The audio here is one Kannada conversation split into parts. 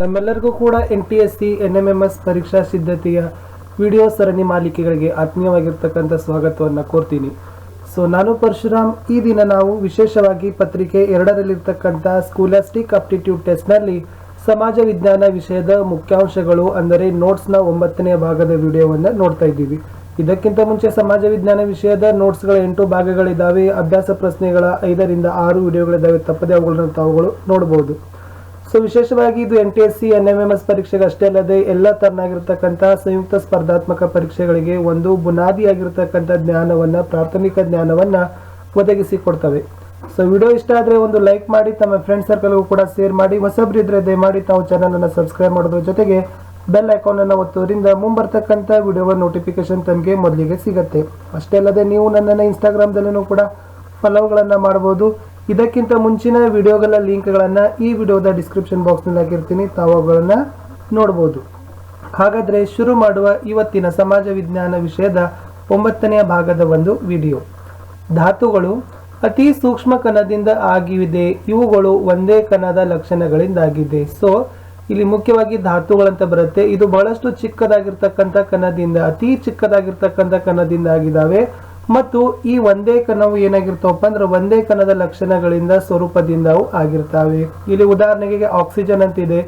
ತಮ್ಮೆಲ್ಲರಿಗೂ ಕೂಡ N T S C N M M S ಪರೀಕ್ಷಾ ಸಿದ್ಧತೆಯ ವಿಡಿಯೋ ಸರಣಿ ಮಾಲಿಕೆಗಳಿಗೆ ಆತ್ಮೀಯವಾಗಿರ್ತಕ್ಕಂಥ ಸ್ವಾಗತವನ್ನು ಕೋರ್ತೀನಿ. ಸೊ ನಾನು ಪರಶುರಾಮ್. ಈ ದಿನ ನಾವು ವಿಶೇಷವಾಗಿ ಪತ್ರಿಕೆ ಎರಡರಲ್ಲಿರ್ತಕ್ಕಂಥ ಸ್ಕೂಲಾಸ್ಟಿಕ್ ಅಪ್ಟಿಟ್ಯೂಡ್ ಟೆಸ್ಟ್ನಲ್ಲಿ ಸಮಾಜ ವಿಜ್ಞಾನ ವಿಷಯದ ಮುಖ್ಯಾಂಶಗಳು ಅಂದರೆ ನೋಟ್ಸ್ನ ಒಂಬತ್ತನೇ ಭಾಗದ ವಿಡಿಯೋವನ್ನು ನೋಡ್ತಾ ಇದ್ದೀವಿ. ಇದಕ್ಕಿಂತ ಮುಂಚೆ ಸಮಾಜ ವಿಜ್ಞಾನ ವಿಷಯದ ನೋಟ್ಸ್ಗಳ ಎಂಟು ಭಾಗಗಳಿದ್ದಾವೆ ಅಭ್ಯಾಸ ಪ್ರಶ್ನೆಗಳ ಐದರಿಂದ ಆರು ವಿಡಿಯೋಗಳಿದ್ದಾವೆ ತಪ್ಪದೆ ಅವುಗಳನ್ನು ತಾವುಗಳು ನೋಡಬಹುದು ಸೊ ವಿಶೇಷವಾಗಿ ಇದು N T S C N M M S ಪರೀಕ್ಷೆಗೆ ಅಷ್ಟೇ ಅಲ್ಲದೆ ಎಲ್ಲ ತರನಾಗಿರ್ತಕ್ಕಂಥ ಸಂಯುಕ್ತ ಸ್ಪರ್ಧಾತ್ಮಕ ಪರೀಕ್ಷೆಗಳಿಗೆ ಒಂದು ಬುನಾದಿಯಾಗಿರ್ತಕ್ಕಂಥ ಜ್ಞಾನವನ್ನ, ಪ್ರಾಥಮಿಕ ಜ್ಞಾನವನ್ನ ಒದಗಿಸಿಕೊಡ್ತವೆ ಸೊ ವಿಡಿಯೋ ಇಷ್ಟ ಆದರೆ ಒಂದು ಲೈಕ್ ಮಾಡಿ, ತಮ್ಮ ಫ್ರೆಂಡ್ ಸರ್ಕಲ್ಗೂ ಕೂಡ ಶೇರ್ ಮಾಡಿ ಹೊಸಬ್ರಿದ್ರೆ ದಯಮಾಡಿ ತಾವು ಚಾನಲ್ ಅನ್ನು ಸಬ್ಸ್ಕ್ರೈಬ್ ಮಾಡೋದ್ರ ಜೊತೆಗೆ ಬೆಲ್ ಐಕಾನ್ ಅನ್ನು ಒತ್ತೋದ್ರಿಂದ ಮುಂಬರ್ತಕ್ಕಂಥ ವಿಡಿಯೋ ನೋಟಿಫಿಕೇಶನ್ ತಮಗೆ ಮೊದಲಿಗೆ ಸಿಗುತ್ತೆ. ಅಷ್ಟೇ ಅಲ್ಲದೆ ನೀವು ನನ್ನನ್ನು ಇನ್ಸ್ಟಾಗ್ರಾಮ್ದಲ್ಲೂ ಕೂಡ ಫಾಲೋಗಳನ್ನು ಮಾಡಬಹುದು ಇದಕ್ಕಿಂತ ಮುಂಚಿನ ವಿಡಿಯೋಗಳ ಲಿಂಕ್ಗಳನ್ನು ಈ ವಿಡಿಯೋದ ಡಿಸ್ಕ್ರಿಪ್ಷನ್ ಬಾಕ್ಸ್ನಲ್ಲಿ ಹಾಕಿರ್ತೀನಿ. ತಾವು ಅವುಗಳನ್ನು ನೋಡ್ಬೋದು. ಹಾಗಾದರೆ ಶುರು ಮಾಡುವ ಇವತ್ತಿನ ಸಮಾಜ ವಿಜ್ಞಾನ ವಿಷಯದ ಒಂಬತ್ತನೆಯ ಭಾಗದ ಒಂದು ವಿಡಿಯೋ. ಧಾತುಗಳು ಅತಿ ಸೂಕ್ಷ್ಮ ಕಣದಿಂದ ಆಗಿವೆ. ಇವುಗಳು ಒಂದೇ ಕಣದ ಲಕ್ಷಣಗಳಿಂದಾಗಿದೆ. ಸೊ ಇಲ್ಲಿ ಮುಖ್ಯವಾಗಿ ಧಾತುಗಳಂತ ಬರುತ್ತೆ. ಇದು ಬಹಳಷ್ಟು ಚಿಕ್ಕದಾಗಿರ್ತಕ್ಕಂಥ ಕಣದಿಂದ, ಅತಿ ಚಿಕ್ಕದಾಗಿರ್ತಕ್ಕಂಥ ಕಣದಿಂದ ಆಗಿದ್ದಾವೆ. ಮತ್ತು ಈ ಒಂದೇ ಕಣವು ಏನಾಗಿರ್ತಾವಪ್ಪ ಅಂದ್ರೆ ಒಂದೇ ಕಣದ ಲಕ್ಷಣಗಳಿಂದ ಸ್ವರೂಪದಿಂದ ಆಗಿರ್ತಾವೆ. ಇಲ್ಲಿ ಉದಾಹರಣೆಗೆ ಆಕ್ಸಿಜನ್ ಅಂತ ಇದೆ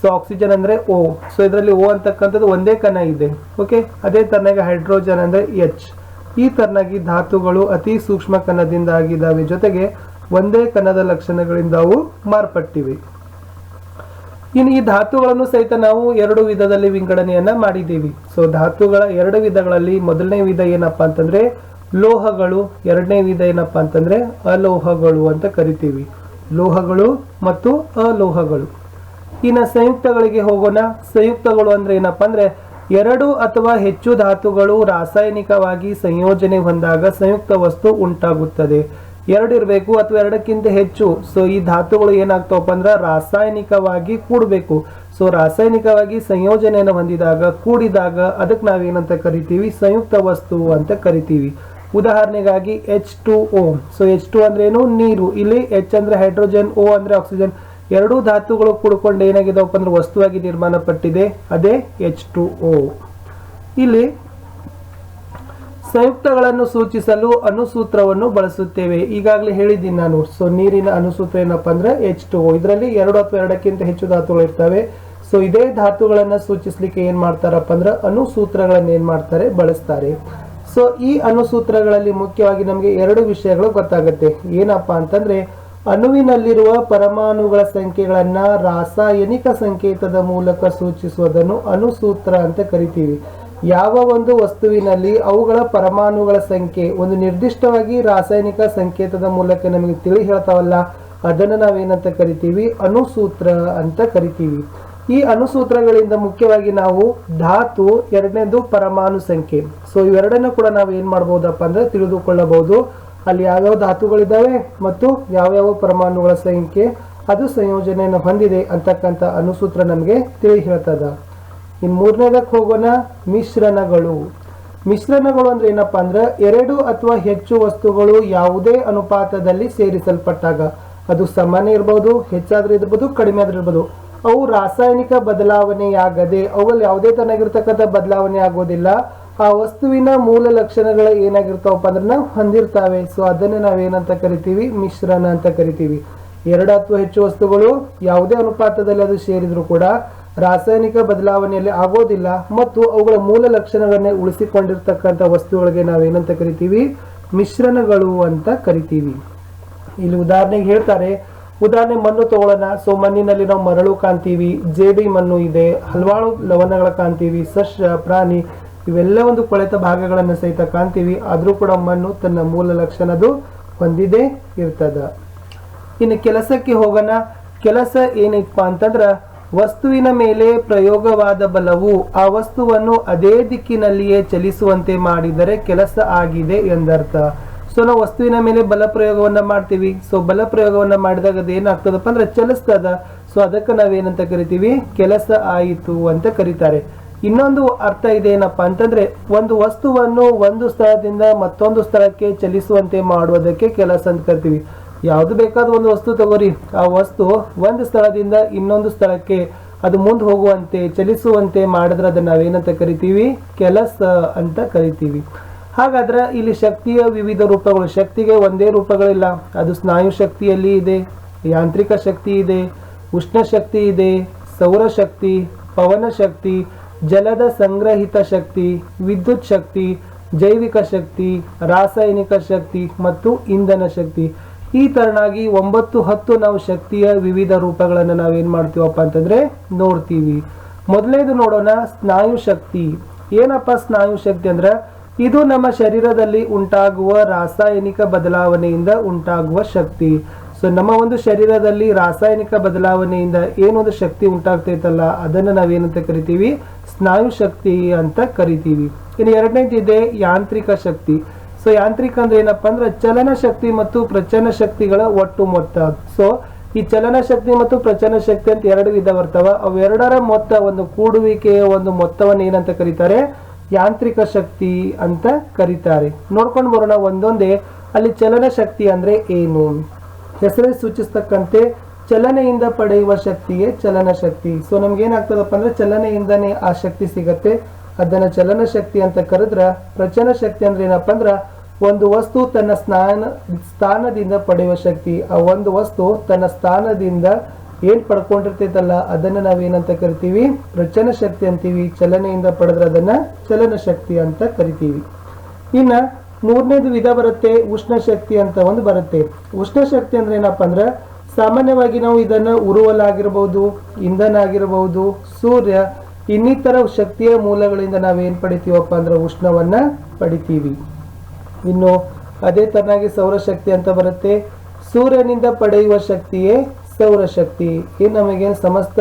ಸೊ ಆಕ್ಸಿಜನ್ ಅಂದ್ರೆ ಓ ಸೊ ಇದರಲ್ಲಿ ಓ ಅಂತಕ್ಕಂಥದ್ದು ಒಂದೇ ಕಣ ಇದೆ. ಓಕೆ ಅದೇ ತರನಾಗಿ ಹೈಡ್ರೋಜನ್ ಅಂದ್ರೆ ಎಚ್ ಈ ತರನಾಗಿ ಧಾತುಗಳು ಅತಿ ಸೂಕ್ಷ್ಮ ಕಣದಿಂದ ಆಗಿದ್ದಾವೆ. ಜೊತೆಗೆ ಒಂದೇ ಕಣದ ಲಕ್ಷಣಗಳಿಂದ ಅವು ಮಾರ್ಪಟ್ಟಿವೆ. ಇನ್ನು ಈ ಧಾತುಗಳನ್ನು ಸಹಿತ ನಾವು ಎರಡು ವಿಧದಲ್ಲಿ ವಿಂಗಡಣೆಯನ್ನ ಮಾಡಿದ್ದೀವಿ. ಸೊ ಧಾತುಗಳ ಎರಡು ವಿಧಗಳಲ್ಲಿ ಮೊದಲನೇ ವಿಧ ಏನಪ್ಪಾ ಅಂತಂದ್ರೆ ಲೋಹಗಳು, ಎರಡನೇ ವಿಧ ಏನಪ್ಪ ಅಂತಂದ್ರೆ ಅಲೋಹಗಳು ಅಂತ ಕರಿತೀವಿ. ಲೋಹಗಳು ಮತ್ತು ಅಲೋಹಗಳು. ಇನ್ನು ಸಂಯುಕ್ತಗಳಿಗೆ ಹೋಗೋಣ. ಸಂಯುಕ್ತಗಳು ಅಂದ್ರೆ ಏನಪ್ಪಾ ಅಂದ್ರೆ ಎರಡು ಅಥವಾ ಹೆಚ್ಚು ಧಾತುಗಳು ರಾಸಾಯನಿಕವಾಗಿ ಸಂಯೋಜನೆ ಹೊಂದಾಗ ಸಂಯುಕ್ತ ವಸ್ತು ಉಂಟಾಗುತ್ತದೆ. ಎರಡು ಇರಬೇಕು ಅಥವಾ ಎರಡಕ್ಕಿಂತ ಹೆಚ್ಚು. ಸೊ ಈ ಧಾತುಗಳು ಏನಾಗ್ತಾವಪ್ಪ ಅಂದ್ರೆ ರಾಸಾಯನಿಕವಾಗಿ ಕೂಡಬೇಕು. ಸೊ ರಾಸಾಯನಿಕವಾಗಿ ಸಂಯೋಜನೆಯನ್ನು ಹೊಂದಿದಾಗ, ಕೂಡಿದಾಗ ಅದಕ್ಕೆ ನಾವೇನಂತ ಕರಿತೀವಿ? ಸಂಯುಕ್ತ ವಸ್ತು ಅಂತ ಕರಿತೀವಿ. ಉದಾಹರಣೆಗಾಗಿ H two O so H two ಅಂದ್ರೆ ಏನು? ನೀರು. ಇಲ್ಲಿ ಎಚ್ ಅಂದ್ರೆ ಹೈಡ್ರೋಜನ್ ಓ ಅಂದ್ರೆ ಆಕ್ಸಿಜನ್ ಎರಡೂ ಧಾತುಗಳು ಕೂಡ್ಕೊಂಡು ಏನಾಗಿದಪ್ಪ ಅಂದ್ರೆ ವಸ್ತುವಾಗಿ ನಿರ್ಮಾಣ ಪಟ್ಟಿದೆ. ಅದೇ ಎಚ್ ಟು ಓ ಇಲ್ಲಿ ಸಂಯುಕ್ತಗಳನ್ನು ಸೂಚಿಸಲು ಅನುಸೂತ್ರವನ್ನು ಬಳಸುತ್ತೇವೆ. ಈಗಾಗಲೇ ಹೇಳಿದ್ದೀನಿ ನಾನು. ಸೊ ನೀರಿನ ಅನುಸೂತ್ರ ಏನಪ್ಪ ಅಂದ್ರೆ ಎಚ್ ಟು ಇದರಲ್ಲಿ ಎರಡು ಅಥವಾ ಎರಡಕ್ಕಿಂತ ಹೆಚ್ಚು ಧಾತುಗಳು ಇರ್ತವೆ. ಸೊ ಇದೇ ಧಾತುಗಳನ್ನು ಸೂಚಿಸಲಿಕ್ಕೆ ಏನ್ ಮಾಡ್ತಾರಪ್ಪ ಅಂದ್ರೆ ಅನುಸೂತ್ರಗಳನ್ನ ಏನ್ ಮಾಡ್ತಾರೆ? ಬಳಸ್ತಾರೆ. ಸೊ ಈ ಅನುಸೂತ್ರಗಳಲ್ಲಿ ಮುಖ್ಯವಾಗಿ ನಮಗೆ ಎರಡು ವಿಷಯಗಳು ಗೊತ್ತಾಗುತ್ತೆ. ಏನಪ್ಪಾ ಅಂತಂದ್ರೆ, ಅಣುವಿನಲ್ಲಿರುವ ಪರಮಾಣುಗಳ ಸಂಖ್ಯೆಗಳನ್ನ ರಾಸಾಯನಿಕ ಸಂಕೇತದ ಮೂಲಕ ಸೂಚಿಸುವುದನ್ನು ಅಣುಸೂತ್ರ ಅಂತ ಕರಿತೀವಿ. ಯಾವ ಒಂದು ವಸ್ತುವಿನಲ್ಲಿ ಅವುಗಳ ಪರಮಾಣುಗಳ ಸಂಖ್ಯೆ, ಒಂದು ನಿರ್ದಿಷ್ಟವಾಗಿ ರಾಸಾಯನಿಕ ಸಂಕೇತದ ಮೂಲಕ ನಮಗೆ ತಿಳಿ ಹೇಳ್ತಾವಲ್ಲ, ಅದನ್ನು ನಾವೇನಂತ ಕರಿತೀವಿ? ಅಣುಸೂತ್ರ ಅಂತ ಕರಿತೀವಿ. ಈ ಅನುಸೂತ್ರಗಳಿಂದ ಮುಖ್ಯವಾಗಿ ನಾವು ಧಾತು ಎರಡನೇದು ಪರಮಾಣು ಸಂಖ್ಯೆ ಸೊ ಇವೆರಡನ್ನು ಕೂಡ ನಾವು ಏನ್ ಮಾಡಬಹುದಪ್ಪ ಅಂದ್ರೆ ತಿಳಿದುಕೊಳ್ಳಬಹುದು. ಅಲ್ಲಿ ಯಾವ್ಯಾವ ಧಾತುಗಳಿದ್ದಾವೆ ಮತ್ತು ಯಾವ್ಯಾವ ಪರಮಾಣುಗಳ ಸಂಖ್ಯೆ ಅದು ಸಂಯೋಜನೆಯನ್ನು ಹೊಂದಿದೆ ಅಂತಕ್ಕಂಥ ಅನುಸೂತ್ರ ನಮಗೆ ತಿಳಿ ಹೇಳ್ತದ ಇನ್ನು ಮೂರನೇದಕ್ಕೆ ಹೋಗೋಣ, ಮಿಶ್ರಣಗಳು. ಮಿಶ್ರಣಗಳು ಅಂದ್ರೆ ಏನಪ್ಪಾ ಅಂದ್ರೆ ಎರಡು ಅಥವಾ ಹೆಚ್ಚು ವಸ್ತುಗಳು ಯಾವುದೇ ಅನುಪಾತದಲ್ಲಿ ಸೇರಿಸಲ್ಪಟ್ಟಾಗ ಅದು ಸಮಾನ ಇರ್ಬೋದು, ಹೆಚ್ಚಾದ್ರೆ ಇರ್ಬೋದು, ಕಡಿಮೆ ಆದ್ರೆ ಇರ್ಬೋದು. ಅವು ರಾಸಾಯನಿಕ ಬದಲಾವಣೆಯಾಗದೆ ಅವುಗಳು ಯಾವುದೇ ತನಗಿರ್ತಕ್ಕಂಥ ಬದಲಾವಣೆ ಆಗೋದಿಲ್ಲ ಆ ವಸ್ತುವಿನ ಮೂಲ ಲಕ್ಷಣಗಳು ಏನಾಗಿರ್ತಾವಪ್ಪ ಅಂದ್ರೆ ಹೊಂದಿರ್ತಾವೆ. ಸೊ ಅದನ್ನೇ ನಾವೇನಂತ ಕರಿತೀವಿ? ಮಿಶ್ರಣ ಅಂತ ಕರಿತೀವಿ. ಎರಡು ಅಥವಾ ಹೆಚ್ಚು ವಸ್ತುಗಳು ಯಾವುದೇ ಅನುಪಾತದಲ್ಲಿ ಅದು ಸೇರಿದ್ರು ಕೂಡ ರಾಸಾಯನಿಕ ಬದಲಾವಣೆಯಲ್ಲಿ ಆಗೋದಿಲ್ಲ. ಮತ್ತು ಅವುಗಳ ಮೂಲ ಲಕ್ಷಣಗಳನ್ನೇ ಉಳಿಸಿಕೊಂಡಿರ್ತಕ್ಕಂಥ ವಸ್ತುಗಳಿಗೆ ನಾವೇನಂತ ಕರಿತೀವಿ? ಮಿಶ್ರಣಗಳು ಅಂತ ಕರಿತೀವಿ. ಇಲ್ಲಿ ಉದಾಹರಣೆಗೆ ಹೇಳ್ತಾರೆ ಉದಾಹರಣೆ ಮಣ್ಣು ತಗೊಳ್ಳೋಣ ಸೊ ಮಣ್ಣಿನಲ್ಲಿ ನಾವು ಮರಳು ಕಾಣ್ತೀವಿ, ಜೇಡಿ ಮಣ್ಣು ಇದೆ ಹಲವಾರು ಲವಣಗಳ ಕಾಣ್ತೀವಿ, ಸಸ್ಯ, ಪ್ರಾಣಿ ಇವೆಲ್ಲ ಒಂದು ಕೊಳೆತ ಭಾಗಗಳನ್ನು ಸಹಿತ ಕಾಣ್ತೀವಿ. ಆದರೂ ಕೂಡ ಮಣ್ಣು ತನ್ನ ಮೂಲ ಲಕ್ಷಣದು ಹೊಂದಿದೆ, ಇರ್ತದ. ಇನ್ನು ಕೆಲಸಕ್ಕೆ ಹೋಗೋಣ. ಕೆಲಸ ಏನೈತಪ್ಪ ಅಂತಂದ್ರ, ವಸ್ತುವಿನ ಮೇಲೆ ಪ್ರಯೋಗವಾದ ಬಲವು ಆ ವಸ್ತುವನ್ನು ಅದೇ ದಿಕ್ಕಿನಲ್ಲಿಯೇ ಚಲಿಸುವಂತೆ ಮಾಡಿದರೆ ಕೆಲಸ ಆಗಿದೆ ಎಂದರ್ಥ. ಸೊ ನಾವು ವಸ್ತುವಿನ ಮೇಲೆ ಬಲ ಪ್ರಯೋಗವನ್ನ ಮಾಡ್ತೀವಿ. ಸೊ ಬಲ ಪ್ರಯೋಗವನ್ನ ಮಾಡಿದಾಗ ಅದು ಏನಾಗ್ತದಪ್ಪ ಅಂದ್ರೆ ಚಲಿಸ್ತದ. ಸೊ ಅದಕ್ಕೆ ನಾವೇನಂತ ಕರಿತೀವಿ? ಕೆಲಸ ಆಯಿತು ಅಂತ ಕರೀತಾರೆ. ಇನ್ನೊಂದು ಅರ್ಥ ಇದೆ ಏನಪ್ಪ ಅಂತಂದ್ರೆ ಒಂದು ವಸ್ತುವನ್ನು ಒಂದು ಸ್ಥಳದಿಂದ ಮತ್ತೊಂದು ಸ್ಥಳಕ್ಕೆ ಚಲಿಸುವಂತೆ ಮಾಡುವುದಕ್ಕೆ ಕೆಲಸ ಅಂತ ಕರಿತೀವಿ. ಯಾವುದು ಬೇಕಾದ ಒಂದು ವಸ್ತು ತಗೋರಿ. ಆ ವಸ್ತು ಒಂದು ಸ್ಥಳದಿಂದ ಇನ್ನೊಂದು ಸ್ಥಳಕ್ಕೆ ಅದು ಮುಂದೆ ಹೋಗುವಂತೆ, ಚಲಿಸುವಂತೆ ಮಾಡಿದ್ರೆ ಅದನ್ನ ನಾವೇನಂತ ಕರಿತೀವಿ? ಕೆಲಸ ಅಂತ ಕರಿತೀವಿ. ಹಾಗಾದ್ರೆ ಇಲ್ಲಿ ಶಕ್ತಿಯ ವಿವಿಧ ರೂಪಗಳು, ಶಕ್ತಿಗೆ ಒಂದೇ ರೂಪಗಳಿಲ್ಲ. ಅದು ಸ್ನಾಯು ಶಕ್ತಿಯಲ್ಲಿ ಇದೆ, ಯಾಂತ್ರಿಕ ಶಕ್ತಿ ಇದೆ, ಉಷ್ಣ ಶಕ್ತಿ ಇದೆ ಸೌರಶಕ್ತಿ ಪವನ ಶಕ್ತಿ, ಜಲದ ಸಂಗ್ರಹಿತ ಶಕ್ತಿ, ವಿದ್ಯುತ್ ಶಕ್ತಿ, ಜೈವಿಕ ಶಕ್ತಿ, ರಾಸಾಯನಿಕ ಶಕ್ತಿ ಮತ್ತು ಇಂಧನ ಶಕ್ತಿ. ಈ ತರನಾಗಿ ಒಂಬತ್ತು ಹತ್ತು ನಾವು ಶಕ್ತಿಯ ವಿವಿಧ ರೂಪಗಳನ್ನು ನಾವೇನ್ ಮಾಡ್ತೀವಪ್ಪ ಅಂತಂದ್ರೆ ನೋಡ್ತೀವಿ. ಮೊದಲನೇದು ನೋಡೋಣ ಸ್ನಾಯು ಶಕ್ತಿ. ಏನಪ್ಪ ಸ್ನಾಯು ಶಕ್ತಿ ಅಂದ್ರೆ ಇದು ನಮ್ಮ ಶರೀರದಲ್ಲಿ ಉಂಟಾಗುವ ರಾಸಾಯನಿಕ ಬದಲಾವಣೆಯಿಂದ ಉಂಟಾಗುವ ಶಕ್ತಿ. ಸೊ ನಮ್ಮ ಒಂದು ಶರೀರದಲ್ಲಿ ರಾಸಾಯನಿಕ ಬದಲಾವಣೆಯಿಂದ ಏನೊಂದು ಶಕ್ತಿ ಉಂಟಾಗ್ತೈತಲ್ಲ, ಅದನ್ನ ನಾವೇನಂತ ಕರಿತೀವಿ? ಸ್ನಾಯು ಶಕ್ತಿ ಅಂತ ಕರಿತೀವಿ. ಇನ್ನು ಎರಡನೇದು ಇದೆ ಯಾಂತ್ರಿಕ ಶಕ್ತಿ. ಸೊ ಯಾಂತ್ರಿಕ ಅಂದ್ರೆ ಏನಪ್ಪಾ ಅಂದ್ರೆ ಚಲನ ಶಕ್ತಿ ಮತ್ತು ಪ್ರಚನ ಶಕ್ತಿಗಳ ಒಟ್ಟು ಮೊತ್ತ. ಸೊ ಈ ಚಲನ ಶಕ್ತಿ ಮತ್ತು ಪ್ರಚನ ಶಕ್ತಿ ಅಂತ ಎರಡು ವಿಧ ಬರ್ತಾವ. ಅವೆರಡರ ಮೊತ್ತ ಒಂದು ಕೂಡುವಿಕೆಯ ಒಂದು ಮೊತ್ತವನ್ನು ಏನಂತ ಕರೀತಾರೆ? ಯಾಂತ್ರಿಕ ಶಕ್ತಿ ಅಂತ ಕರೀತಾರೆ. ನೋಡ್ಕೊಂಡು ಬರೋಣ ಒಂದೊಂದೇ, ಅಲ್ಲಿ ಚಲನ ಶಕ್ತಿ ಅಂದ್ರೆ ಏನು? ಹೆಸರೇ ಸೂಚಿಸ್ತಕ್ಕಂತೆ, ಚಲನೆಯಿಂದ ಪಡೆಯುವ ಶಕ್ತಿಯೇ ಚಲನ ಶಕ್ತಿ. ಸೊ ನಮ್ಗೆ ಏನಾಗ್ತದಪ್ಪ ಅಂದ್ರೆ ಚಲನೆಯಿಂದನೇ ಆ ಶಕ್ತಿ ಸಿಗತ್ತೆ. ಅದನ್ನ ಚಲನ ಶಕ್ತಿ ಅಂತ ಕರೆದ್ರ ಪ್ರಚನ ಶಕ್ತಿ ಅಂದ್ರೆ ಏನಪ್ಪಾ ಅಂದ್ರ ಒಂದು ವಸ್ತು ತನ್ನ ಸ್ನಾನ, ಸ್ಥಾನದಿಂದ ಪಡೆಯುವ ಶಕ್ತಿ. ಆ ಒಂದು ವಸ್ತು ತನ್ನ ಸ್ಥಾನದಿಂದ ಏನ್ ಪಡ್ಕೊಂಡಿರ್ತೈತಲ್ಲ, ಅದನ್ನ ನಾವೇನಂತ ಕರಿತೀವಿ? ರಚನ ಶಕ್ತಿ ಅಂತೀವಿ, ಚಲನೆಯಿಂದ ಪಡೆದ್ರೆ ಅದನ್ನ ಚಲನ ಶಕ್ತಿ ಅಂತ ಕರಿತೀವಿ. ಇನ್ನ ಮೂರನೇದು ವಿಧ ಬರುತ್ತೆ, ಉಷ್ಣ ಶಕ್ತಿ ಅಂತ ಒಂದು ಬರುತ್ತೆ. ಉಷ್ಣ ಶಕ್ತಿ ಅಂದ್ರೆ ಏನಪ್ಪ ಅಂದ್ರೆ, ಸಾಮಾನ್ಯವಾಗಿ ನಾವು ಇದನ್ನ ಉರುವಲಾಗಿರ್ಬೋದು, ಇಂಧನ ಆಗಿರಬಹುದು ಸೂರ್ಯ, ಇನ್ನಿತರ ಶಕ್ತಿಯ ಮೂಲಗಳಿಂದ ನಾವೇನು ಪಡಿತೀವಪ್ಪ ಅಂದ್ರೆ ಉಷ್ಣವನ್ನ ಪಡಿತೀವಿ. ಇನ್ನು ಅದೇ ತರನಾಗಿ ಸೌರಶಕ್ತಿ ಅಂತ ಬರುತ್ತೆ. ಸೂರ್ಯನಿಂದ ಪಡೆಯುವ ಶಕ್ತಿಯೇ ಸೌರಶಕ್ತಿ ಈ ನಮಗೆ ಸಮಸ್ತ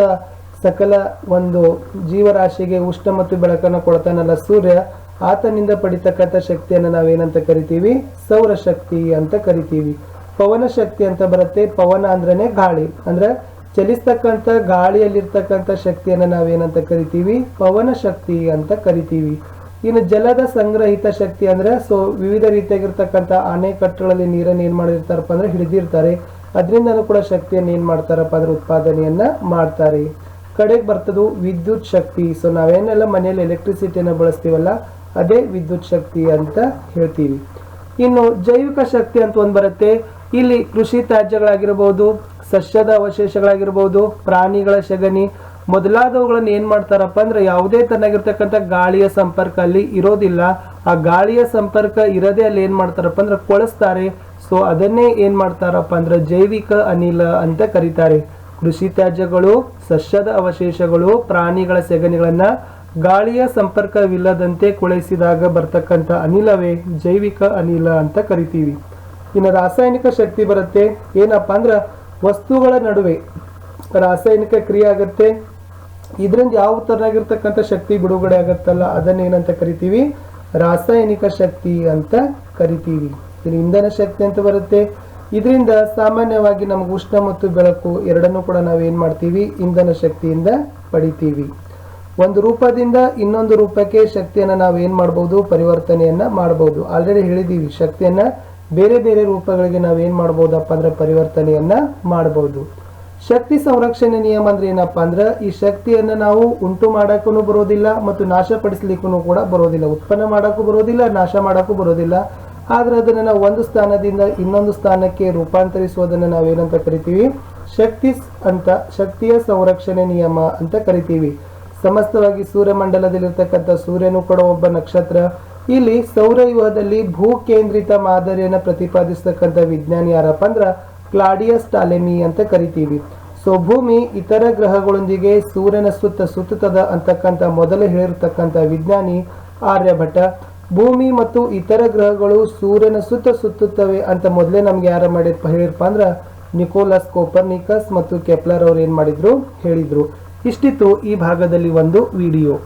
ಸಕಲ ಒಂದು ಜೀವರಾಶಿಗೆ ಉಷ್ಣ ಮತ್ತು ಬೆಳಕನ್ನು ಕೊಡ್ತಾನಲ್ಲ ಸೂರ್ಯ. ಆತನಿಂದ ಪಡಿತಕ್ಕಂಥ ಶಕ್ತಿಯನ್ನು ನಾವೇನಂತ ಕರಿತೀವಿ? ಸೌರಶಕ್ತಿ ಅಂತ ಕರಿತೀವಿ. ಪವನ ಶಕ್ತಿ ಅಂತ ಬರುತ್ತೆ. ಪವನ ಅಂದ್ರೇನೆ ಗಾಳಿ. ಅಂದ್ರೆ ಚಲಿಸ್ತಕ್ಕಂಥ ಗಾಳಿಯಲ್ಲಿರ್ತಕ್ಕಂಥ ಶಕ್ತಿಯನ್ನು ನಾವೇನಂತ ಕರಿತೀವಿ? ಪವನ ಶಕ್ತಿ ಅಂತ ಕರಿತೀವಿ. ಇನ್ನು ಜಲದ ಸಂಗ್ರಹಿತ ಶಕ್ತಿ ಅಂದ್ರೆ ಸೊ ವಿವಿಧ ರೀತಿಯಾಗಿರ್ತಕ್ಕಂಥ ಅಣೆಕಟ್ಟುಗಳಲ್ಲಿ ನೀರನ್ನು ಏನ್ ಮಾಡಿರ್ತಾರಪ್ಪ ಅಂದ್ರೆ ಹಿಡಿದಿರ್ತಾರೆ. ಅದರಿಂದನೂ ಕೂಡ ಶಕ್ತಿಯನ್ನು ಏನು ಮಾಡ್ತಾರಪ್ಪ? ಅದರ ಉತ್ಪಾದನೆಯನ್ನ ಮಾಡ್ತಾರೆ. ಕಡೆಗೆ ಬರ್ತದು ವಿದ್ಯುತ್ ಶಕ್ತಿ. ಸೊ ನಾವೇನೆಲ್ಲ ಮನೆಯಲ್ಲಿ ಎಲೆಕ್ಟ್ರಿಸಿಟಿಯನ್ನು ಬಳಸ್ತೀವಲ್ಲ, ಅದೇ ವಿದ್ಯುತ್ ಶಕ್ತಿ ಅಂತ ಹೇಳ್ತೀವಿ. ಇನ್ನು ಜೈವಿಕ ಶಕ್ತಿ ಅಂತ ಒಂದು ಬರುತ್ತೆ. ಇಲ್ಲಿ ಕೃಷಿ ತ್ಯಾಜ್ಯಗಳಾಗಿರ್ಬೋದು, ಸಸ್ಯದ ಅವಶೇಷಗಳಾಗಿರ್ಬೋದು, ಪ್ರಾಣಿಗಳ ಸಗಣಿ, ಮೊದಲಾದವುಗಳನ್ನು ಏನು ಮಾಡ್ತಾರಪ್ಪ ಅಂದ್ರೆ ಯಾವುದೇ ತನ್ನಾಗಿರ್ತಕ್ಕಂಥ ಗಾಳಿಯ ಸಂಪರ್ಕ ಅಲ್ಲಿ ಇರೋದಿಲ್ಲ. ಆ ಗಾಳಿಯ ಸಂಪರ್ಕ ಇರದೇ ಅಲ್ಲಿ ಏನು ಮಾಡ್ತಾರಪ್ಪ ಅಂದ್ರೆ ಕೊಳಿಸ್ತಾರೆ. ಸೊ ಅದನ್ನೇ ಏನ್ ಮಾಡ್ತಾರಪ್ಪ ಅಂದ್ರೆ ಜೈವಿಕ ಅನಿಲ ಅಂತ ಕರೀತಾರೆ. ಕೃಷಿ ತ್ಯಾಜ್ಯಗಳು, ಸಸ್ಯದ ಅವಶೇಷಗಳು, ಪ್ರಾಣಿಗಳ ಸೆಗಣಿಗಳನ್ನ ಗಾಳಿಯ ಸಂಪರ್ಕವಿಲ್ಲದಂತೆ ಕೊಳೆಸಿದಾಗ ಬರ್ತಕ್ಕಂಥ ಅನಿಲವೇ ಜೈವಿಕ ಅನಿಲ ಅಂತ ಕರಿತೀವಿ. ಇನ್ನು ರಾಸಾಯನಿಕ ಶಕ್ತಿ ಬರುತ್ತೆ. ಏನಪ್ಪಾ ಅಂದ್ರ ವಸ್ತುಗಳ ನಡುವೆ ರಾಸಾಯನಿಕ ಕ್ರಿಯೆ ಆಗತ್ತೆ. ಇದರಿಂದ ಯಾವ ತರನಾಗಿರ್ತಕ್ಕಂಥ ಶಕ್ತಿ ಬಿಡುಗಡೆ ಆಗತ್ತಲ್ಲ ಅದನ್ನ ಏನಂತ ಕರಿತೀವಿ? ರಾಸಾಯನಿಕ ಶಕ್ತಿ ಅಂತ ಕರಿತೀವಿ. ಇನ್ನು ಇಂಧನ ಶಕ್ತಿ ಅಂತ ಬರುತ್ತೆ. ಇದರಿಂದ ಸಾಮಾನ್ಯವಾಗಿ ನಮಗೆ ಉಷ್ಣ ಮತ್ತು ಬೆಳಕು ಎರಡನ್ನೂ ಕೂಡ ನಾವು ಏನು ಮಾಡ್ತೀವಿ? ಇಂಧನ ಶಕ್ತಿಯಿಂದ ಪಡಿತೀವಿ. ಒಂದು ರೂಪದಿಂದ ಇನ್ನೊಂದು ರೂಪಕ್ಕೆ ಶಕ್ತಿಯನ್ನ ನಾವು ಏನು ಮಾಡಬಹುದು ಪರಿವರ್ತನೆಯನ್ನ ಮಾಡಬಹುದು ಆಲ್ರೆಡಿ ಹೇಳಿದೀವಿ ಶಕ್ತಿಯನ್ನ ಬೇರೆ ಬೇರೆ ರೂಪಗಳಿಗೆ ನಾವು ಏನು ಮಾಡಬಹುದಪ್ಪ ಅಂದ್ರೆ ಪರಿವರ್ತನೆಯನ್ನ ಮಾಡಬಹುದು ಶಕ್ತಿ ಸಂರಕ್ಷಣೆ ನಿಯಮ ಅಂದ್ರೆ ಏನಪ್ಪಾ ಅಂದ್ರೆ ಈ ಶಕ್ತಿಯನ್ನ ನಾವು ಉಂಟು ಮಾಡಕ್ಕೂ ಬರೋದಿಲ್ಲ ಮತ್ತು ನಾಶಪಡಿಸ್ಲಿಕ್ಕೂ ಕೂಡ ಬರೋದಿಲ್ಲ. ಉತ್ಪನ್ನ ಮಾಡಕ್ಕೂ ಬರೋದಿಲ್ಲ, ನಾಶ ಮಾಡಕ್ಕೂ ಬರೋದಿಲ್ಲ. ಆದ್ರೆ ಅದನ್ನು ನಾವು ಒಂದು ಸ್ಥಾನದಿಂದ ಇನ್ನೊಂದು ಸ್ಥಾನಕ್ಕೆ ರೂಪಾಂತರಿಸುವುದನ್ನು ನಾವೇನಂತ ಕರಿತೀವಿ? ಶಕ್ತಿ ಅಂತ, ಶಕ್ತಿಯ ಸಂರಕ್ಷಣೆ ನಿಯಮ ಅಂತ ಕರಿತೀವಿ. ಸಮಸ್ತವಾಗಿ ಸೂರ್ಯಮಂಡಲದಲ್ಲಿರ್ತಕ್ಕಂಥ ಸೂರ್ಯನು ಕೂಡ ಒಬ್ಬ ನಕ್ಷತ್ರ, ಇಲ್ಲಿ ಸೌರವ್ಯೂಹದಲ್ಲಿ ಭೂ ಕೇಂದ್ರಿತ ಮಾದರಿಯನ್ನು ಪ್ರತಿಪಾದಿಸ್ತಕ್ಕಂಥ ವಿಜ್ಞಾನಿ ಯಾರಪ್ಪ ಅಂದ್ರೆ ಕ್ಲಾಡಿಯಸ್ ಟಾಲೆಮಿ ಅಂತ ಕರಿತೀವಿ. ಸೊ, ಭೂಮಿ ಇತರ ಗ್ರಹಗಳೊಂದಿಗೆ ಸೂರ್ಯನ ಸುತ್ತ ಸುತ್ತದ ಅಂತಕ್ಕಂಥ ಮೊದಲು ಹೇಳಿರ್ತಕ್ಕಂಥ ವಿಜ್ಞಾನಿ ಆರ್ಯಭಟ ಭೂಮಿ ಮತ್ತು ಇತರ ಗ್ರಹಗಳು ಸೂರ್ಯನ ಸುತ್ತ ಸುತ್ತುತ್ತವೆ ಅಂತ ಮೊದಲೇ ನಮ್ಗೆ ಯಾರು ಮಾಡಿದ ಹೇಳಿರ್ಪ ಅಂದ್ರೆ ನಿಕೋಲಸ್, ಕೋಪರ್ನಿಕಸ್ ಮತ್ತು ಕೆಪ್ಲರ್ ಅವರು ಏನ್ ಮಾಡಿದ್ರು? ಹೇಳಿದ್ರು. ಇಷ್ಟಿತ್ತು ಈ ಭಾಗದಲ್ಲಿ ಒಂದು ವಿಡಿಯೋ.